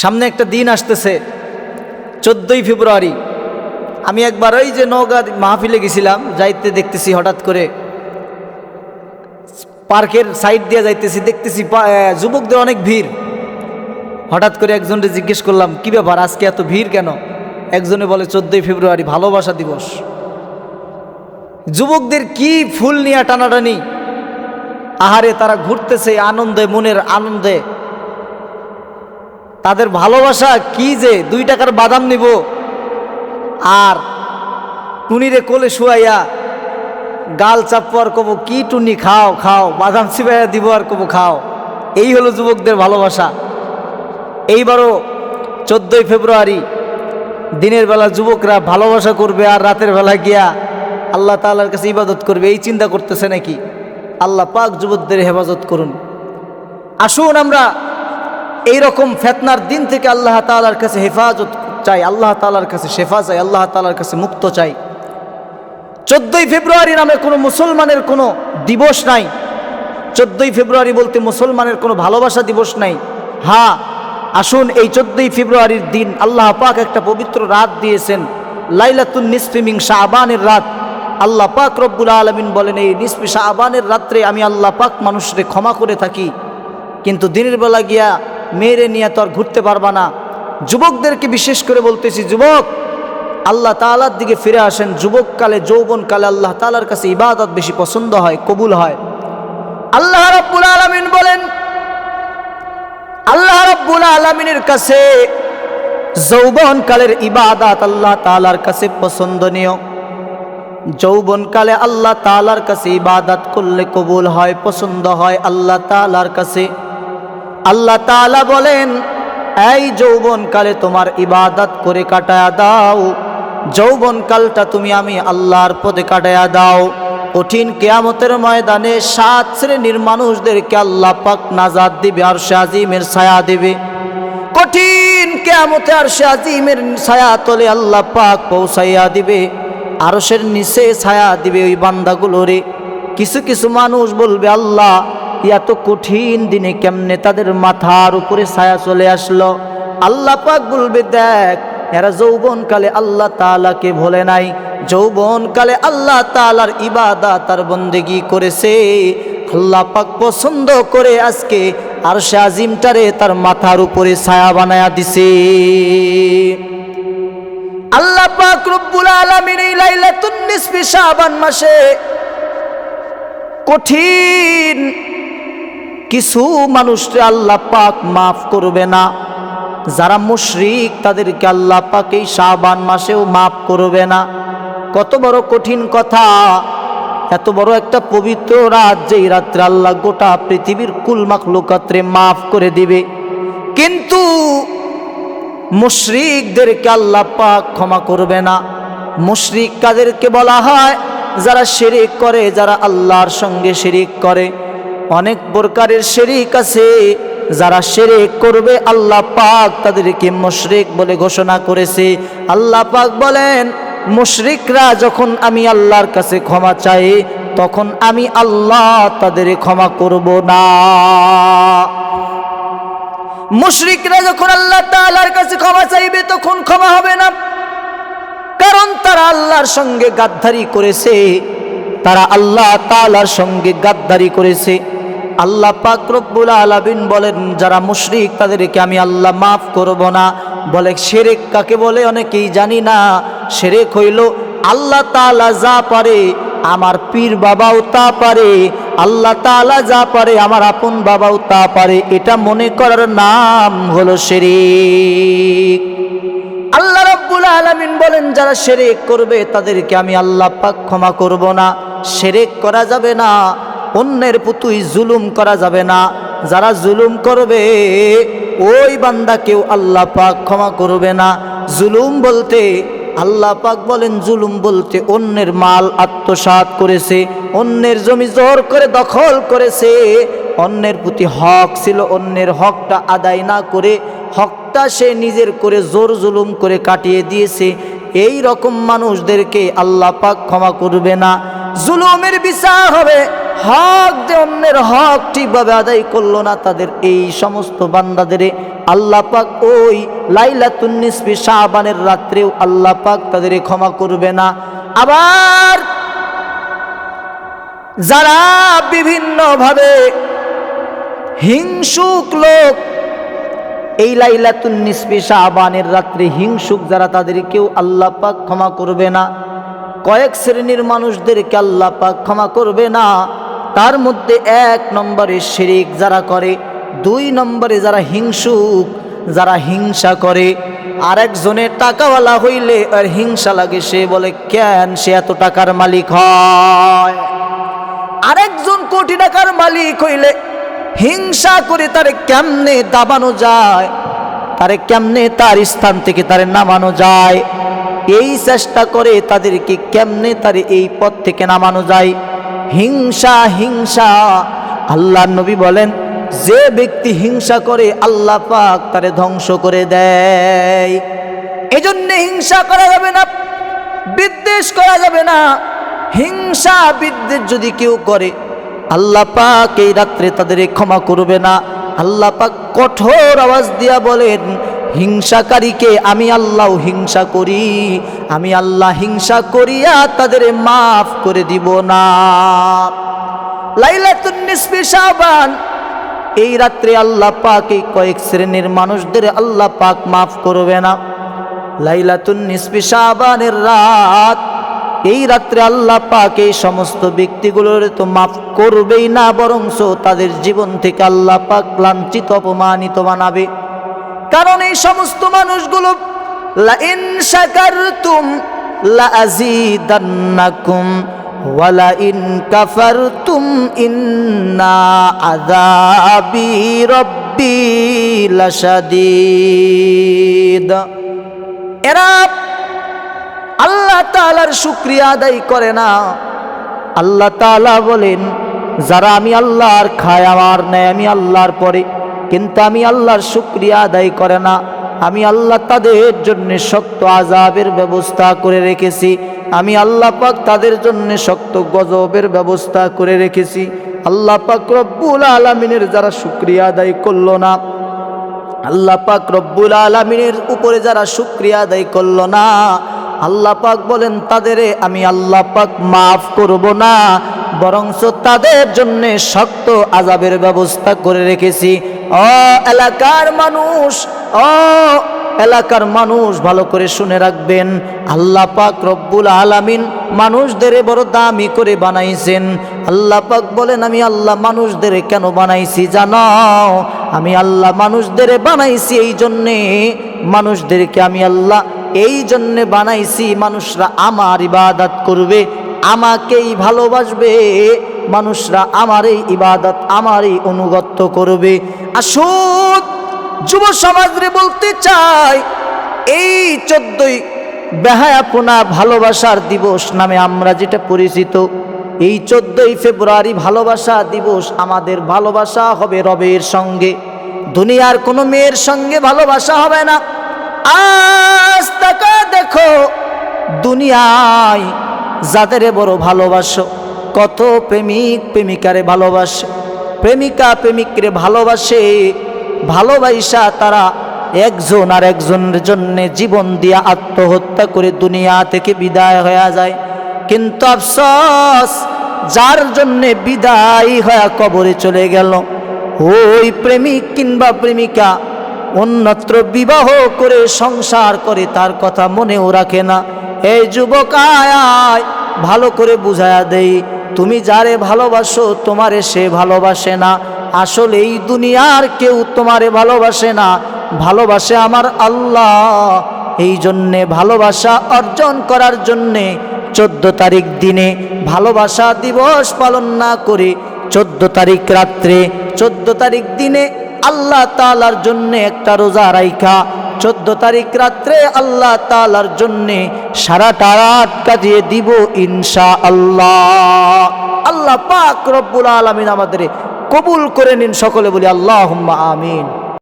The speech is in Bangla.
সামনে একটা দিন আসতেছে, চোদ্দোই ফেব্রুয়ারি। আমি একবার ওই যে নওগাঁ মাহফিলে গেছিলাম, যাইতে দেখতেছি হঠাৎ করে পার্কের সাইড দিয়ে যাইতেছি, দেখতেছি যুবকদের অনেক ভিড়। হঠাৎ করে একজনকে জিজ্ঞেস করলাম, কি ব্যাপার, আজকে এত ভিড় কেন? একজনে বলে, চোদ্দোই ফেব্রুয়ারি, ভালোবাসা দিবস। যুবকদের কি ফুল নিয়ে টানাটানি। আহারে তারা ঘুরতেছে আনন্দে, মনের আনন্দে। তাদের ভালোবাসা কি যে দুই টাকার বাদাম নিব? আর টুনিরে কোলে শুয়াইয়া গাল চাপবো আর কবো, কি টুনি, খাও খাও, বাদাম চিবাইয়া দিব আর কবো, খাও। এই হলো যুবকদের ভালোবাসা। এইবারও চোদ্দোই ফেব্রুয়ারি দিনের বেলা যুবকরা ভালোবাসা করবে আর রাতের বেলা গিয়া আল্লাহ তাআলার কাছে ইবাদত করবে। এই চিন্তা করতেছে নাকি? আল্লাহ পাক যুবকদের হেফাজত করুন। আসুন আমরা এই রকম ফেতনার দিন থেকে আল্লাহ তাআলার কাছে হেফাজত চাই, আল্লাহ তালার কাছে শেফা চাই, আল্লাহ তালার কাছে মুক্ত চাই। চোদ্দোই ফেব্রুয়ারি নামে কোনো মুসলমানের কোনো দিবস নাই। চোদ্দোই ফেব্রুয়ারি বলতে মুসলমানের কোনো ভালোবাসা দিবস নাই। হ্যাঁ আসুন এই চোদ্দোই ফেব্রুয়ারির দিন আল্লাহ পাক একটা পবিত্র রাত দিয়েছেন, লাইলাতুন নিসফিমিং শাহবানের রাত। আল্লাহ পাক রব্বুল আলমিন বলেন, এই নিসফি শাহবানের রাত্রে আমি আল্লাহ পাক মানুষরে ক্ষমা করে থাকি। কিন্তু দিনের বেলা গিয়া মেয়েরে নিয়ে তো আর ঘুরতে পারবা না। যুবকদেরকে বিশেষ করে বলতেছি, যুবক, আল্লাহ তালার দিকে ফিরে আসেন। যুবককালে, যৌবনকালে আল্লাহ তালার কাছে ইবাদত বেশি পছন্দ হয়, কবুল হয়। আল্লাহ রব্বুল আলমিন বলেন, আল্লাহ রব্বুল আলমিনের কাছে যৌবনকালের ইবাদত আল্লাহ তালার কাছে পছন্দনীয়। যৌবনকালে আল্লাহ তালার কাছে ইবাদত করলে কবুল হয়, পছন্দ হয় আল্লাহ তালার কাছে। আল্লাহ তালা বলেন, এই যৌবনকালে তোমার ইবাদত করে কাটায়া দাও। যৌবনকালটা তুমি আমি আল্লাহর পদে কাটায়া দাও। কঠিন কেয়ামতের ময়দানে সাত শ্রেণির মানুষদেরকে আল্লাহ পাক নাজাদ দিবে আর সে আজিমের ছায়া দিবে। কঠিন কেয়ামতে আর সে আজিমের ছায়া তলে আল্লাহ পাক পৌঁছাইয়া দিবে, আরশের নিচে ছায়া দিবে ওই বান্দাগুলোরে কিছু কিছু মানুষ বলবে, আল্লাহ এত কঠিন দিনে কেমনে তাদের মাথার উপরে ছায়া চলে আসলো? আল্লাহ পাক বলবে, দেখ, এরা যৌবনকালে আল্লাহ তালাকে ভোলে নাই। যৌবনকালে আল্লাহ তালার ইবাদা তার বন্দেগি করেছে। আল্লাহ পাক পছন্দ করে আজকে আর সে আজিমটারে তার মাথার উপরে ছায়া বানায়া দিছে। আল্লাহ পাক রব্বুল আলামিন এই লাইলাতুন নিসফি শাবান মাসে কঠিন কিছু মানুষকে আল্লাহ পাক মাফ করবে না। যারা মুশরিক, তাদেরকে আল্লাহ পাক এই শাবান মাসেও মাফ করবে না। কত বড় কঠিন কথা। এত বড় একটা পবিত্র রাত যেই রাত্রে আল্লাহ গোটা পৃথিবীর কুলমাক লোকাত্রে মাফ করে দিবে। কিন্তু মুশরিকদেরকে আল্লাহ পাক ক্ষমা করবে না। মুশরিক কাদেরকে বলা হয়, যারা শিরিক করে, যারা আল্লাহর সঙ্গে শিরিক করে। অনেক প্রকারের শেরিক আছে। যারা শেরেক করবে, আল্লাহ পাক তাদেরকে মুশরিক বলে ঘোষণা করেছে। আল্লাহ পাক বলেন, মুশরিকরা যখন আমি আল্লাহর কাছে ক্ষমা চাই, তখন আমি আল্লাহ তাদের ক্ষমা করব না। মুশরিকরা যখন আল্লাহ তাআলার কাছে ক্ষমা চাইবে, তখন ক্ষমা হবে না। কারণ তারা আল্লাহর সঙ্গে গাদ্দারি করেছে। তারা আল্লাহ তালার সঙ্গে গাদ্দারি করেছে। আল্লাহ পাক রব্বুল আলামিন বলেন, যারা মুশরিক তাদেরকে আমি আল্লাহ মাফ করব না। বলে, সেরেক কাকে বলে? অনেকেই জানি না। সেরেক হইল, আল্লাহ তালা যা পারে, আমার পীর বাবাও তা পারে। আল্লাহ তাআলা যা পারে, আমার আপন বাবাও তা পারে। এটা মনে করার নাম হলো শিরিক আল্লাহ রাব্বুল আলামিন বলেন, যারা শিরিক করবে, তাদেরকে আমি আল্লাহ পাক ক্ষমা করব না। শিরিক করা যাবে না, অন্যের পুতুই জুলুম করা যাবে না। যারা জুলুম করবে, ওই বান্দাকেও আল্লাহ পাক ক্ষমা করবে না। জুলুম বলতে, আল্লাহ পাক বলেন, জুলুম বলতে অন্যের মাল আত্মসাৎ করেছে, অন্যের জমি জোর করে দখল করেছে। অন্যের প্রতি হক ছিল, অন্যের হকটা আদায় না করে হকটা সে নিজের করে জোর জুলুম করে কাটিয়ে দিয়েছে। এই রকম মানুষদেরকে আল্লাহ পাক ক্ষমা করবে না। জুলুমের বিচার হবে। হক যে অন্যের হক ঠিকভাবে আদায় করল না, তাদের এই সমস্ত বান্দাদের আল্লাহ পাক ওই লাইলাতুন নিসফি শাবানের রাত্রেও আল্লাহ পাক তাদের ক্ষমা করবে না। আবার যারা বিভিন্নভাবে হিংসুক লোক, এই লাইলাতুন নিসফি শাবানের রাত্রে হিংসুক যারা, তাদেরকেও আল্লাহ পাক ক্ষমা করবে না। কয়েক শ্রেণির মানুষদেরকে আল্লাহ পাক ক্ষমা করবে না। তার মধ্যে এক নম্বরে শিরিক যারা করে, দুই নম্বরে যারা হিংসুক, যারা হিংসা করে। আরেকজনের টাকাওয়ালা হইলে আর হিংসা লাগে, সে বলে, কেন সে এত টাকার মালিক হয়? আরেকজন কোটি টাকার মালিক হইলে হিংসা করে তারে কেমনে দাবানো যায়? তারে কেমনে তার স্থান থেকে তারে নামানো যায়? এই চেষ্টা করে তাদেরকে কেমনে তার এই পথ থেকে নামানো যায়? হিংসা হিংসা। আল্লাহ নবী বলেন, যে ব্যক্তি হিংসা করে আল্লাহ পাক তারে ধ্বংস করে দেয়। এজন্য হিংসা করা যাবে না, বিদ্বেষ করা যাবে না। হিংসা, বিদ্বেষ যদি কেউ করে, আল্লাহ পাক এই রাত্রে তাদের ক্ষমা করবে না। আল্লাহ পাক কঠোর আওয়াজ দিয়া বলেন হিংসাকারীকে আমি আল্লাহ হিংসা করি, আমি আল্লাহ হিংসা করিয়া তাদের মাফ করে দিব না। লাইলাতুন এই রাত্রে আল্লাহ পাক এই কয়েক শ্রেণির মানুষদের আল্লাহ পাক মাফ করবে না। লাইলাতুন নিসফি শাবানের রাত, এই রাত্রে আল্লাহ পাক এই সমস্ত ব্যক্তিগুলোর তো মাফ করবেই না, বরংস তাদের জীবন থেকে আল্লাহ পাক লাঞ্ছিত, অপমানিত বানাবে। কারণ এই সমস্ত মানুষগুলো লা ইন শাকারতুম লা ওয়ালা এরা আল্লাহ তাআলার শুকরিয়া আদায় করে না। আল্লাহ তাআলা বলেন, যারা আমি আল্লাহর খায়, আমার নেয় আমি আল্লাহর পরে কিন্তু আমি আল্লাহর শুক্রিয়া আদায় করে না। আমি আল্লাহ তাদের জন্য শক্ত আজাবের ব্যবস্থা করে রেখেছি। আমি আল্লাহ পাক তাদের জন্য শক্ত গজবের ব্যবস্থা করে রেখেছি। আল্লাহ পাক রব্বুল আলমিনের যারা শুক্রিয়া আদায় করল না, আল্লাহ পাক রব্বুল আলমিনের উপরে যারা শুক্রিয়া আদায় করল না, আল্লাহ পাক বলেন, তাদের আমি আল্লাহ পাক মাফ করব না বরংস তাদের জন্য শক্ত আজাবের ব্যবস্থা করে রেখেছি। এলাকার মানুষ অ এলাকার মানুষ ভালো করে শুনে রাখবেন। আল্লাহ পাক রব্বুল আলামিন মানুষদের বড় দামি করে বানাইছেন। আল্লাহ পাক বলেন, আমি আল্লাহ মানুষদের কেন বানাইছি জানো আমি আল্লাহ মানুষদের বানাইছি এই জন্যে। মানুষদেরকে আমি আল্লাহ এই জন্যে বানাইছি, মানুষরা আমার ইবাদত করবে, আমাকেই ভালোবাসবে। মানুষরা আমার এই ইবাদত, আমারই অনুগত্য করবে। আসুন, যুব সমাজরে বলতে চাই, এই চোদ্দই বেহায়াপনা ভালোবাসার দিবস নামে আমরা যেটা পরিচিত, এই চোদ্দই ফেব্রুয়ারি ভালোবাসা দিবস আমাদের ভালোবাসা হবে রবের সঙ্গে, দুনিয়ার কোনো মেয়ের সঙ্গে ভালোবাসা হবে না। আজ তাকা দেখো, দুনিয়ায় যাদের বড় ভালোবাসো, কত প্রেমিক প্রেমিকারে ভালোবাসে। প্রেমিকা প্রেমিকরে ভালোবাসে ভালোবাসা তারা একজন আর একজনের জন্য জীবন দিয়া আত্মহত্যা করে দুনিয়া থেকে বিদায় হয়ে যায়। কিন্তু আফসোস, যার জন্যে বিদায় হয়ে কবরে চলে গেল। ওই প্রেমিক কিংবা প্রেমিকা অন্যত্র বিবাহ করে সংসার করে তার কথা মনেও রাখে না। এই যুবক আয় ভালো করে বুঝায়া দেই, তুমি যারে ভালোবাসো তোমারে সে ভালোবাসে না। আসলে এই দুনিয়ার কেউ তোমারে ভালোবাসে না, ভালোবাসে আমার আল্লাহ। এই জন্যে ভালোবাসা অর্জন করার জন্যে চোদ্দ তারিখ দিনে ভালোবাসা দিবস পালন না করে চোদ্দ তারিখ রাত্রে, চোদ্দ তারিখ দিনে আল্লাহ তালার জন্যে একটা রোজা রাইখা চোদ্দ তারিখ রাত্রে আল্লাহ তালার জন্যে সারাটা রাত কাজিয়ে দিব ইনশা আল্লাহ আল্লাহ পাক রব্বুল আলমিন আমাদের কবুল করে নিন। সকলে বলি আল্লাহ আমিন।